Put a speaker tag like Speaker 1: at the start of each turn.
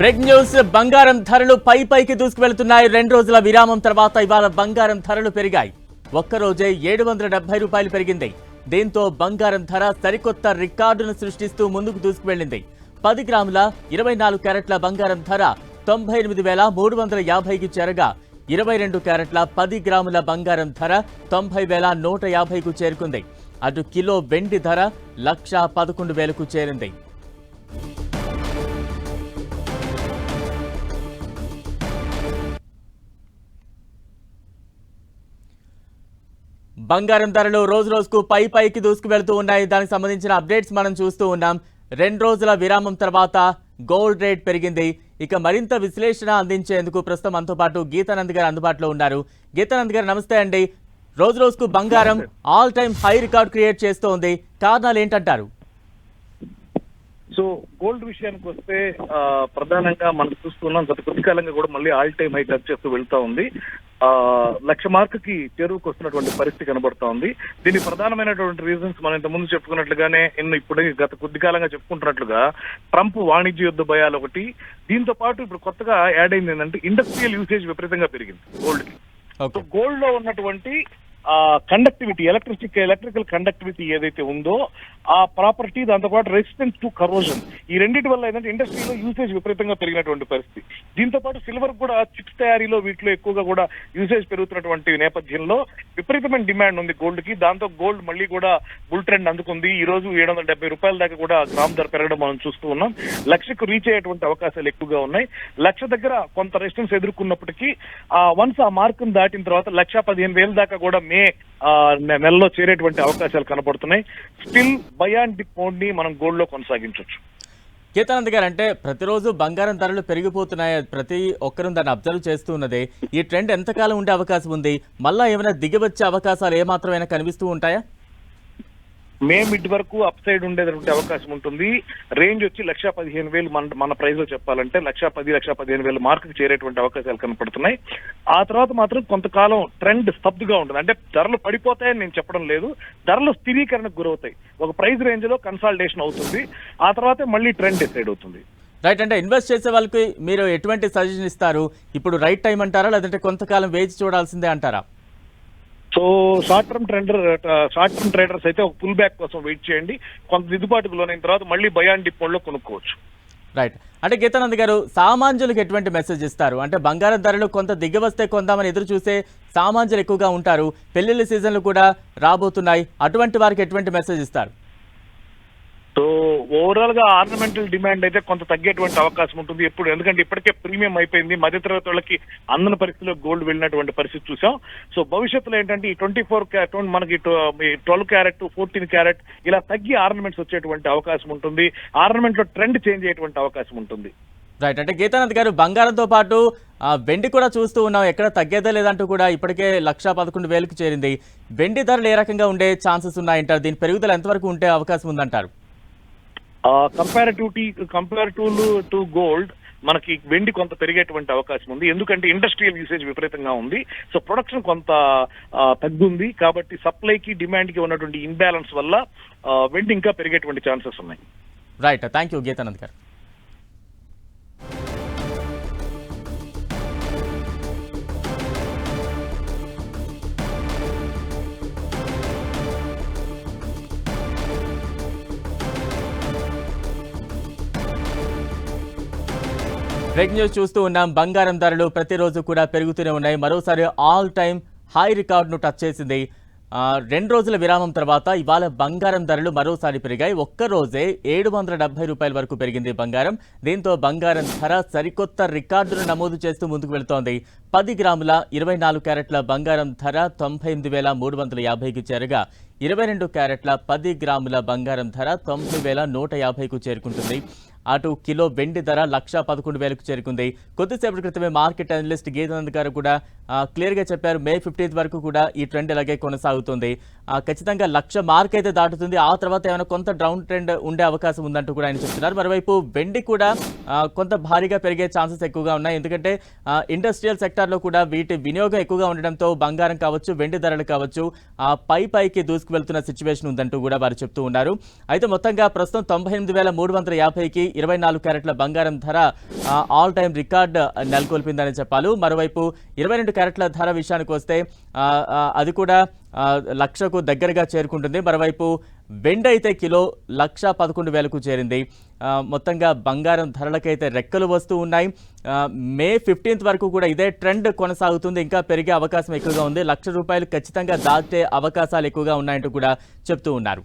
Speaker 1: Break news బంగారం ధరలు పై పైకి దూసుకువెళ్తున్నాయి. రెండు రోజుల విరామం తర్వాత ఇవాళ బంగారం ధరలు పెరిగాయి. ఒక్కరోజే ఏడు వందల డెబ్బై రూపాయలు పెరిగింది. దీంతో బంగారం ధర సరికొత్త రికార్డును సృష్టిస్తూ ముందుకు దూసుకువెళ్ళింది పది గ్రాముల ఇరవై నాలుగు క్యారెట్ల బంగారం ధర తొంభై ఎనిమిది వేల మూడు వందల యాభైకి చేరగా ఇరవై రెండు క్యారెట్ల పది గ్రాముల బంగారం ధర తొంభై వేల నూట యాభైకు చేరుకుంది. అటు కిలో వెండి ధర లక్ష పదకొండు వేలకు చేరింది. బంగారం ధరలు రోజు రోజుకు పై పైకి దూసుకు వెళ్తూ ఉన్నాయి. దానికి సంబంధించిన అప్డేట్స్ మనం చూస్తూ ఉన్నాం. రెండు రోజుల విరామం తర్వాత గోల్డ్ రేట్ పెరిగింది. ఇక మరింత విశ్లేషణ అందించేందుకు ప్రస్తుతం మనతో పాటు గీతానంద్ గారు అందుబాటులో ఉన్నారు. గీతానంద్ గారు నమస్తే అండి. రోజు రోజుకు బంగారం all time high record create చేస్తోంది. కారణాలు ఏంటంటారు?
Speaker 2: సో గోల్డ్ విషయానికి వస్తే ప్రధానంగా మనం చూస్తున్నాం గత కొద్ది కాలంగా కూడా మళ్ళీ ఆల్ టైమ్ హై టచ్ చేస్తూ వెళ్తా ఉంది. ఆ లక్ష మార్కుకి చేరువుకు వస్తున్నటువంటి పరిస్థితి కనబడతా ఉంది. దీనికి ప్రధానమైనటువంటి రీజన్స్ మనం ఇంత ముందు చెప్పుకున్నట్లుగానే ఇನ್ನು ఇప్పుడు గత కొద్ది కాలంగా చెప్పుకుంటున్నట్లుగా ట్రంప్ వాణిజ్య యుద్ధ భయాలు ఒకటి. దీంతో పాటు ఇప్పుడు కొత్తగా యాడ్ అయింది ఏంటంటే ఇండస్ట్రియల్ యూసేజ్ విపరీతంగా పెరిగింది గోల్డ్కి గోల్డ్లో ఉన్నటువంటి కండక్టివిటీ ఎలక్ట్రిసిటీ ఎలక్ట్రికల్ కండక్టివిటీ ఏదైతే ఉందో ఆ ప్రాపర్టీ దాంతోపాటు రెసిస్టెన్స్ టు కరోజన్ ఈ రెండింటి వల్ల ఏంటంటే ఇండస్ట్రీలో యూసేజ్ విపరీతంగా పెరిగినటువంటి పరిస్థితి. దీంతో పాటు సిల్వర్ కూడా చిప్స్ తయారీలో వీటిలో ఎక్కువగా కూడా యూసేజ్ పెరుగుతున్నటువంటి నేపథ్యంలో విపరీతమైన డిమాండ్ ఉంది గోల్డ్కి దాంతో గోల్డ్ మళ్ళీ కూడా బుల్ ట్రెండ్ అందుకుంది. ఈ రోజు ఏడు వందల డెబ్బై రూపాయల దాకా కూడా గ్రామ్ ధర పెరగడం మనం చూస్తూ ఉన్నాం. లక్షకు రీచ్ అయ్యేటువంటి అవకాశాలు ఎక్కువగా ఉన్నాయి. లక్ష దగ్గర కొంత రెసిస్టెన్స్ ఎదుర్కొన్నప్పటికీ ఆ వన్స్ ఆ మార్కును దాటిన తర్వాత లక్ష పదిహేను వేల దాకా కూడా మే నెలలో చేరేటువంటి అవకాశాలు కనబడుతున్నాయి. స్టిల్ బయాన్ డిప్ని మనం గోల్డ్లో కొనసాగించవచ్చు
Speaker 1: గీతానంద్ గారు అంటే ప్రతిరోజు బంగారం ధరలు పెరిగిపోతున్నాయి. ప్రతి ఒక్కరూ దాన్ని అబ్జర్వ్ చేస్తూ ఉన్నది. ఈ ట్రెండ్ ఎంతకాలం ఉండే అవకాశం ఉంది? మళ్ళా ఏమైనా దిగివచ్చే అవకాశాలు ఏమాత్రమైనా కనిపిస్తూ ఉంటాయా?
Speaker 2: మే మిడ్ వరకు అప్ సైడ్ ఉండేటువంటి అవకాశం ఉంటుంది. రేంజ్ వచ్చి లక్ష పదిహేను వేలు మన మన ప్రైస్లో చెప్పాలంటే లక్ష పది లక్ష పదిహేను వేల మార్కుకి చేరేటువంటి అవకాశాలు కనపడుతున్నాయి. ఆ తర్వాత మాత్రం కొంతకాలం ట్రెండ్ స్తబ్దుగా ఉంటుంది. అంటే ధరలు పడిపోతాయని నేను చెప్పడం లేదు. ధరలు స్థిరీకరణకు గురవుతాయి. ఒక ప్రైస్ రేంజ్లో కన్సాలిడేషన్ అవుతుంది. ఆ తర్వాత మళ్ళీ ట్రెండ్ డిసైడ్ అవుతుంది.
Speaker 1: రైట్ అంటే ఇన్వెస్ట్ చేసే వాళ్ళకి మీరు ఎటువంటి సజెషన్ ఇస్తారు? ఇప్పుడు రైట్ టైం అంటారా? లేదంటే కొంతకాలం వేచి చూడాల్సిందే అంటారా?
Speaker 2: So short term trender short term traders అయితే ఒక పుల్ బ్యాక్ కోసం వెయిట్ చేయండి. కొంత దిద్దుబాటుకు లోనైన తర్వాత మళ్ళీ బయాన్ డిపోలో కొనుక్కోవచ్చు.
Speaker 1: రైట్ అంటే గీతానంద్ గారు సామాన్యులకు ఎటువంటి మెసేజ్ ఇస్తారు? అంటే బంగారం ధరలు కొంత దిగవస్తే కొందామని ఎదురు చూసే సామాన్యులు ఎక్కువగా ఉంటారు. పెళ్ళిళ్ళ సీజన్లు కూడా రాబోతున్నాయి. అటువంటి వారికి ఎటువంటి మెసేజ్ ఇస్తారు?
Speaker 2: సో ఓవరాల్గా ఆర్నమెంటల్ డిమాండ్ అయితే కొంత తగ్గేటువంటి అవకాశం ఉంటుంది ఎప్పుడు. ఎందుకంటే ఇప్పటికే ప్రీమియం అయిపోయింది. మధ్యతరగతి వాళ్ళకి అందని పరిస్థితిలో గోల్డ్ వెళ్ళినటువంటి పరిస్థితి చూసాం. సో భవిష్యత్తులో ఏంటంటే ఈ ట్వంటీ ఫోర్ మనకి ట్వెల్వ్ క్యారెట్ ఫోర్టీన్ క్యారెట్ ఇలా తగ్గి ఆర్నమెంట్స్ వచ్చేటువంటి అవకాశం ఉంటుంది. ఆర్నమెంట్లో ట్రెండ్ చేంజ్ అయ్యేటువంటి అవకాశం ఉంటుంది.
Speaker 1: రైట్ అంటే గీతానంద్ గారు బంగారంతో పాటు ఆ, వెండి కూడా చూస్తూ ఉన్నాం. ఎక్కడ తగ్గేదా లేదంటూ కూడా ఇప్పటికే లక్ష పదకొండు వేలకు చేరింది. వెండి ధరలు ఏ రకంగా ఉండే ఛాన్సెస్ ఉన్నాయంటారు? దీని పెరుగుదల ఎంతవరకు ఉండే అవకాశం ఉందంటారు?
Speaker 2: కంపారిటివిటీ కంపారిటివ్ టు గోల్డ్ మనకి వెండి కొంత పెరిగేటువంటి అవకాశం ఉంది. ఎందుకంటే ఇండస్ట్రియల్ యూసేజ్ విపరీతంగా ఉంది. సో ప్రొడక్షన్ కొంత తగ్గుంది. కాబట్టి సప్లైకి డిమాండ్కి ఉన్నటువంటి ఇంబ్యాలెన్స్ వల్ల వెండి ఇంకా పెరిగేటువంటి ఛాన్సెస్ ఉన్నాయి.
Speaker 1: రైట్ థ్యాంక్ యూ గీతానంద్ గారు. బ్రేక్ న్యూస్ చూస్తూ ఉన్నాం. బంగారం ధరలు ప్రతిరోజు కూడా పెరుగుతూనే ఉన్నాయి. మరోసారి ఆల్ టైమ్ హై రికార్డును టచ్ చేసింది. రెండు రోజుల విరామం తర్వాత ఇవాళ బంగారం ధరలు మరోసారి పెరిగాయి. ఒక్క రోజే ఏడు వందల డెబ్బై రూపాయల వరకు పెరిగింది బంగారం. దీంతో బంగారం ధర సరికొత్త రికార్డును నమోదు చేస్తూ ముందుకు వెళుతోంది. పది గ్రాముల ఇరవై నాలుగు క్యారెట్ల బంగారం ధర తొంభై ఎనిమిది వేల మూడు వందల యాభైకి చేరగా ఇరవై రెండు క్యారెట్ల పది గ్రాముల బంగారం ధర తొంభై వేల నూట యాభైకు చేరుకుంటుంది. అటు కిలో వెండి ధర లక్ష పదకొండు వేలకు చేరుకుంది. కొద్దిసేపటి క్రితమే మార్కెట్ అనలిస్ట్ గీతానంద్ గారు కూడా క్లియర్గా చెప్పారు మే ఫిఫ్టీన్త్ వరకు కూడా ఈ ట్రెండ్ ఇలాగే కొనసాగుతుంది. ఖచ్చితంగా లక్ష మార్క్ అయితే దాటుతుంది. ఆ తర్వాత ఏమైనా కొంత డౌన్ ట్రెండ్ ఉండే అవకాశం ఉందంటూ కూడా ఆయన చెప్తున్నారు. మరోవైపు వెండి కూడా కొంత భారీగా పెరిగే ఛాన్సెస్ ఎక్కువగా ఉన్నాయి. ఎందుకంటే ఇండస్ట్రియల్ సెక్టార్లో కూడా వీటి వినియోగం ఎక్కువగా ఉండడంతో బంగారం కావచ్చు వెండి ధరలు కావచ్చు ఆ, పై పైకి దూసుకు వెళ్తున్న సిచ్యువేషన్ ఉందంటూ కూడా వారు చెప్తూ ఉన్నారు. అయితే మొత్తంగా ప్రస్తుతం తొంభై ఎనిమిది వేల మూడు వందల యాభైకి ఇరవై నాలుగు క్యారెట్ల బంగారం ధర ఆల్ టైం రికార్డ్ నెలకొల్పిందని చెప్పాలి. మరోవైపు ఇరవై రెండు క్యారెట్ల ధర విషయానికి వస్తే అది కూడా లక్షకు దగ్గరగా చేరుకుంటుంది. మరోవైపు వెండి అయితే కిలో లక్ష పదకొండు వేలకు చేరింది. మొత్తంగా బంగారం ధరలకైతే రెక్కలు వస్తూ ఉన్నాయి. మే ఫిఫ్టీన్త్ వరకు కూడా ఇదే ట్రెండ్ కొనసాగుతుంది. ఇంకా పెరిగే అవకాశం ఎక్కువగా ఉంది. లక్ష రూపాయలు ఖచ్చితంగా దాటే అవకాశాలు ఎక్కువగా ఉన్నాయంటూ కూడా చెప్తూ ఉన్నారు.